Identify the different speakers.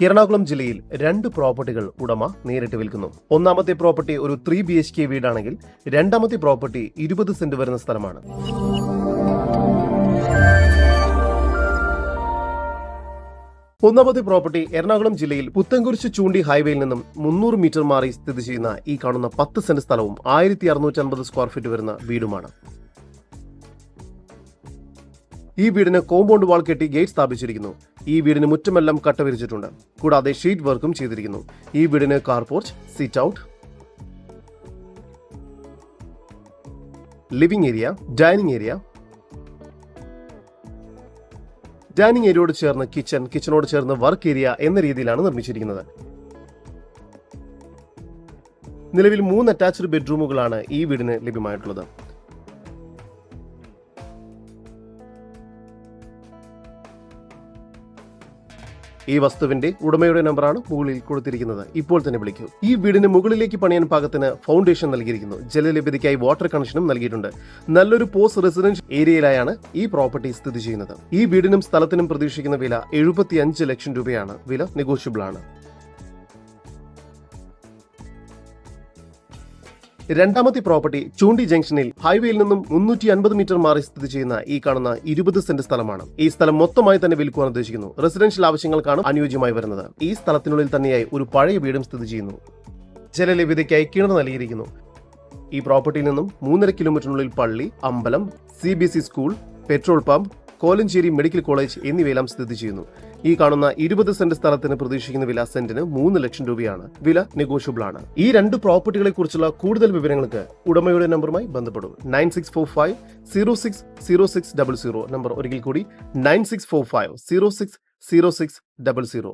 Speaker 1: എറണാകുളം ജില്ലയിൽ രണ്ട് പ്രോപ്പർട്ടികൾ ഉടമ നേരിട്ട് വിൽക്കുന്നു. ഒന്നാമത്തെ പ്രോപ്പർട്ടി ഒരു ത്രീ ബി എച്ച് കെ വീടാണെങ്കിൽ രണ്ടാമത്തെ പ്രോപ്പർട്ടി ഇരുപത് സെന്റ് വരുന്ന സ്ഥലമാണ്. ഒന്നാമത്തെ പ്രോപ്പർട്ടി എറണാകുളം ജില്ലയിൽ പുത്തൻകുരിശ് ചൂണ്ടി ഹൈവേയിൽ നിന്നും മുന്നൂറ് മീറ്റർ മാറി സ്ഥിതി ചെയ്യുന്ന ഈ കാണുന്ന പത്ത് സെന്റ് സ്ഥലവും ആയിരത്തി അറുന്നൂറ്റി അൻപത് സ്ക്വയർ ഫീറ്റ് വരുന്ന വീടുമാണ്. ഈ വീടിന് കോമ്പൗണ്ട് വാൾ കെട്ടി ഗേറ്റ് സ്ഥാപിച്ചിരിക്കുന്നു. ഈ വീടിന് മുറ്റമെല്ലാം കട്ട വിരിച്ചിട്ടുണ്ട്. കൂടാതെ ഷീറ്റ് വർക്കും ചെയ്തിരിക്കുന്നു. ഈ വീടിന് car porch sit out living area dining area dining ഏരിയയോട് ചേർന്ന് കിച്ചൺ കിച്ചണോട് ചേർന്ന് വർക്ക് ഏരിയ എന്ന രീതിയിലാണ് നിർമ്മിച്ചിരിക്കുന്നത്. നിലവിൽ മൂന്ന് അറ്റാച്ച്ഡ് ബെഡ്റൂമുകളാണ് ഈ വീടിന് ലഭ്യമായിട്ടുള്ളത്. ഈ വസ്തുവിന്റെ ഉടമയുടെ നമ്പറാണ് മുകളിൽ കൊടുത്തിരിക്കുന്നത്. ഇപ്പോൾ തന്നെ വിളിക്കൂ. ഈ വീടിന് മുകളിലേക്ക് പണിയാൻ പാകത്തിന് ഫൗണ്ടേഷൻ നൽകിയിരിക്കുന്നു. ജലലഭ്യതയ്ക്കായി വാട്ടർ കണക്ഷനും നൽകിയിട്ടുണ്ട്. നല്ലൊരു പോസ്റ്റ് റെസിഡൻഷ്യൽ ഏരിയയിലായാണ് ഈ പ്രോപ്പർട്ടി സ്ഥിതി ചെയ്യുന്നത്. ഈ വീടിനും സ്ഥലത്തിനും പ്രതീക്ഷിക്കുന്ന വില എഴുപത്തിയഞ്ച് ലക്ഷം രൂപയാണ്. വില നെഗോഷ്യബിൾ ആണ്. രണ്ടാമത്തെ പ്രോപ്പർട്ടി ചൂണ്ടി ജംഗ്ഷനിൽ ഹൈവേയിൽ നിന്നും മുന്നൂറ്റി അൻപത് മീറ്റർ മാറി സ്ഥിതി ചെയ്യുന്ന ഈ കാണുന്ന ഇരുപത് സെന്റ് സ്ഥലമാണ്. ഈ സ്ഥലം മൊത്തമായി തന്നെ വിൽക്കുവാൻ ഉദ്ദേശിക്കുന്നു. റെസിഡൻഷ്യൽ ആവശ്യങ്ങൾക്കാണ് അനുയോജ്യമായി വരുന്നത്. ഈ സ്ഥലത്തിനുള്ളിൽ തന്നെയായി ഒരു പഴയ വീടും സ്ഥിതി ചെയ്യുന്നു. ജലലഭ്യതയ്ക്കായി കിണർ നൽകിയിരിക്കുന്നു. ഈ പ്രോപ്പർട്ടിയിൽ നിന്നും മൂന്നര കിലോമീറ്ററിനുള്ളിൽ പള്ളി അമ്പലം C school petrol pump Kolenchery medical college എന്നിവയെല്ലാം സ്ഥിതി ചെയ്യുന്നു. ഈ കാണുന്ന ഇരുപത് സെന്റ് സ്ഥലത്തിന് പ്രതീക്ഷിക്കുന്ന വില സെന്റിന് മൂന്ന് ലക്ഷം രൂപയാണ്. വില നെഗോഷ്യബിൾ ആണ് ഈ രണ്ട് പ്രോപ്പർട്ടികളെ കുറിച്ചുള്ള കൂടുതൽ വിവരങ്ങൾക്ക് ഉടമയുടെ നമ്പറുമായി ബന്ധപ്പെടും. Nine six four five zero six zero six double zero. Number ഒരിക്കൽ കൂടി nine six four five zero six zero six double zero.